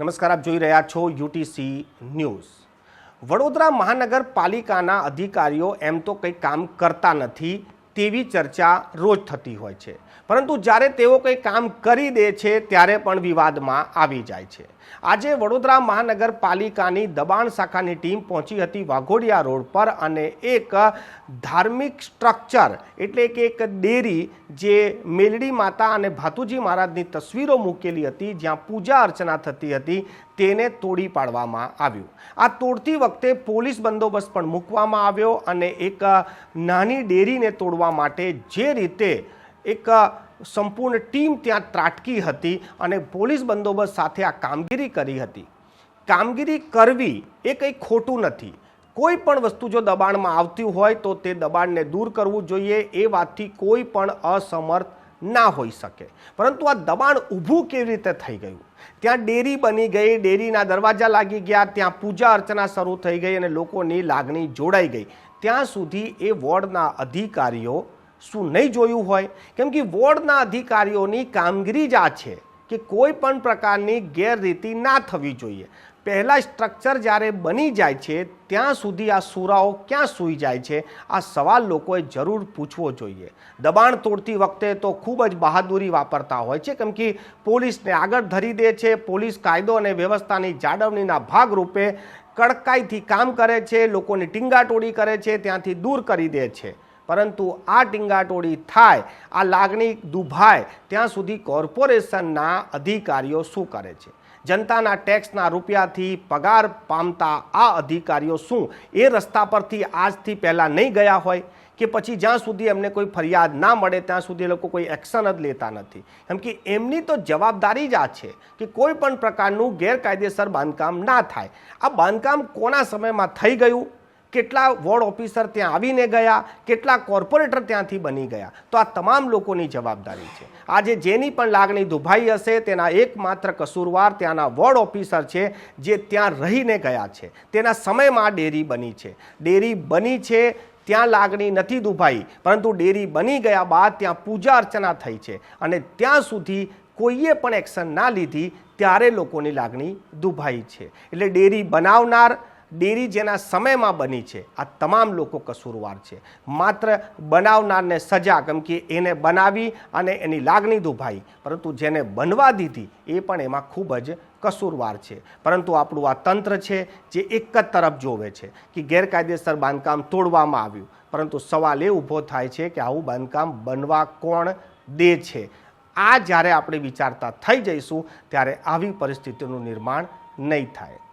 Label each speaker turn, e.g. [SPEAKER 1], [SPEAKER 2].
[SPEAKER 1] નમસ્કાર, આપ જોઈ રહ્યા છો યુટીસી ન્યૂઝ. વડોદરા મહાનગરપાલિકાના અધિકારીઓ એમ તો કંઈ કામ કરતા નથી તેવી ચર્ચા રોજ થતી હોય છે. પરંતુ જ્યારે તેઓ કંઈ કામ કરી દે છે, ત્યારે પણ વિવાદમાં આવી જાય છે. આજે વડોદરા મહાનગરપાલિકાની દબાણ શાખાની ટીમ પહોંચી હતી વાઘોડિયા રોડ પર અને એક ધાર્મિક સ્ટ્રક્ચર એટલે કે એક ડેરી જે મેલડી માતા અને ભાતુજી મહારાજની તસવીરો મૂકેલી હતી, જ્યાં પૂજા અર્ચના થતી હતી, તેને તોડી પાડવામાં આવ્યું. આ તોડતી વખતે પોલીસ બંદોબસ્ત પણ મૂકવામાં આવ્યો અને એક નાની ડેરીને તોડવા માટે જે રીતે એક સંપૂર્ણ ટીમ ત્યાં ત્રાટકી હતી અને પોલીસ બંદોબસ્ત સાથે આ કામગીરી કરી હતી. કામગીરી કરવી એ કંઈ ખોટું નથી. કોઈ પણ વસ્તુ જો દબાણમાં આવતી હોય તો તે દબાણને દૂર કરવું જોઈએ. એ વાતથી કોઈ પણ અસમર્થ ના હોઈ શકે. પરંતુ આ દબાણ ઊભું કેવી રીતે થઈ ગયું? ત્યાં ડેરી બની ગઈ, ડેરીના દરવાજા લાગી ગયા, ત્યાં પૂજા અર્ચના શરૂ થઈ ગઈ અને લોકોની લાગણી જોડાઈ ગઈ. ત્યાં સુધી એ વોર્ડના અધિકારીઓ શું નહીં જોયું હોય? કેમ કે વોર્ડના અધિકારીઓની કામગીરી જ આ છે. કે કોઈ પણ પ્રકારની ગેરરીતિ ના થવી જોઈએ. પહેલાં સ્ટ્રક્ચર જ્યારે બની જાય છે, ત્યાં સુધી આ સુરાઓ ક્યાં સૂઈ જાય છે, આ સવાલ લોકોએ જરૂર પૂછવો જોઈએ. દબાણ તોડતી વખતે તો ખૂબ જ બહાદુરી વાપરતા હોય છે, કેમ કે પોલીસને આગળ ધરી દે છે, પોલીસ કાયદો અને વ્યવસ્થાની જાળવણીના ભાગરૂપે કડકાઈથી કામ કરે છે, લોકોની ટીંગાટોળી કરે છે, ત્યાંથી દૂર કરી દે છે. પરંતુ આ ટીંગાટોળી થાય, આ લાગણી દુભાય, ત્યાં સુધી કોર્પોરેશનના અધિકારીઓ શું કરે છે? જનતાના ટેક્સના રૂપિયાથી પગાર પામતા આ અધિકારીઓ શું? એ રસ્તા પરથી આજથી પહેલાં નહીં ગયા હોય? કે પછી જ્યાં સુધી એમને કોઈ ફરિયાદ ના મળે, ત્યાં સુધી એ લોકો કોઈ એક્શન જ લેતા નથી? કેમ કે એમની તો જવાબદારી જ આ છે કે કોઈ પણ પ્રકારનું ગેરકાયદેસર બાંધકામ ના થાય. આ બાંધકામ કોના સમયમાં થઈ ગયું? કેટલા વોર્ડ ઓફિસર ત્યાં આવીને ગયા, કેટલા કોર્પોરેટર ત્યાંથી બની ગયા. તો આ તમામ લોકોની જવાબદારી છે. આજે જેની પણ લાગણી દુભાઈ હશે, તેના એકમાત્ર કસૂરવાર ત્યાંના વોર્ડ ઓફિસર છે, જે ત્યાં રહીને ગયા છે. તેના સમયમાં ડેરી બની છે. ડેરી બની છે, ત્યાં લાગણી નથી દુભાઈ, પરંતુ ડેરી બની ગયા બાદ ત્યાં પૂજા અર્ચના થઈ છે અને ત્યાં સુધી કોઈએ પણ એક્શન ના લીધી, ત્યારે લોકોની લાગણી દુભાઈ છે. એટલે ડેરી બનાવનાર ડેરી જેના સમયમાં બની છે. આ તમામ લોકો કસૂરવાર છે. માત્ર બનાવનારને સજા, કેમ કે એને બનાવી અને એની લાગણી દુભાઈ, પરંતુ જેને બનવા દીધી એ પણ એમાં ખૂબ જ કસૂરવાર છે. પરંતુ આપણું આ તંત્ર છે જે એક જ તરફ જોવે છે કે ગેરકાયદેસર બાંધકામ તોડવામાં આવ્યું. પરંતુ સવાલ એ ઊભો થાય છે કે આવું બાંધકામ બનવા કોણ દે છે? આ જ્યારે આપણે વિચારતા થઈ જઈશું, ત્યારે આવી પરિસ્થિતિનું નિર્માણ નહીં થાય.